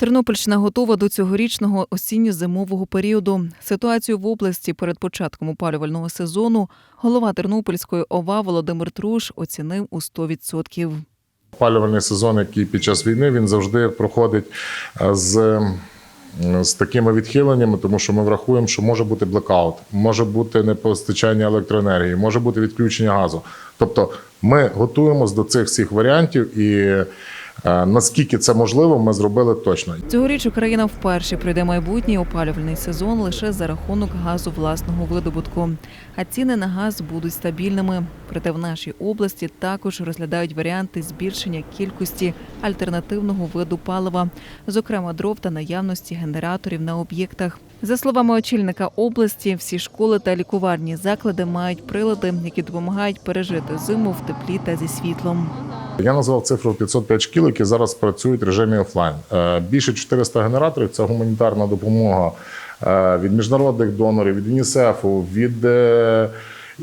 Тернопільщина готова до цьогорічного осінньо-зимового періоду. Ситуацію в області перед початком опалювального сезону голова Тернопільської ОВА Володимир Труш оцінив у 100%. Опалювальний сезон, який під час війни, він завжди проходить е, з, з такими відхиленнями, тому що ми врахуємо, що може бути блекаут, може бути непостачання електроенергії, може бути відключення газу. Тобто ми готуємося до цих всіх варіантів і е, наскільки це можливо, ми зробили точно. Цьогоріч Україна вперше пройде майбутній опалювальний сезон лише за рахунок газу власного видобутку. А ціни на газ будуть стабільними. Проте в нашій області також розглядають варіанти збільшення кількості альтернативного виду палива, зокрема дров та наявності генераторів на об'єктах. За словами очільника області, всі школи та лікуварні заклади мають прилади, які допомагають пережити зиму в теплі та зі світлом. Я назвав цифру 505 шкіл, які зараз працюють в режимі офлайн. Е, Більше 400 генераторів це гуманітарна допомога е, від міжнародних донорів, від ЮНІСЕФу, від е,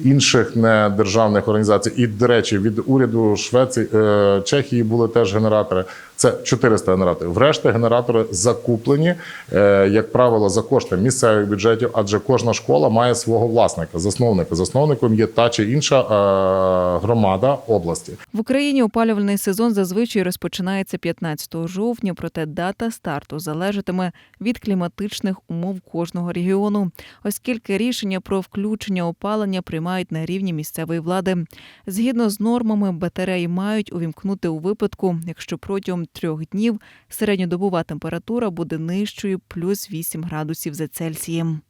інших недержавних організацій. І, до речі, від уряду Швеції, е, Чехії були теж генератори. Це 400 генераторів. Врешті генератори закуплені, е, як правило, за кошти місцевих бюджетів, адже кожна школа має свого власника, засновника. Засновником є та чи інша е, громада області. В Україні опалювальний сезон зазвичай розпочинається 15 жовтня, проте дата старту залежатиме від кліматичних умов кожного регіону, оскільки рішення про включення опалення приймають на рівні місцевої влади. Згідно з нормами, батареї мають увімкнути у випадку, якщо протягом трьох днів середньодобова температура буде нижчою плюс 8 градусів за Цельсієм.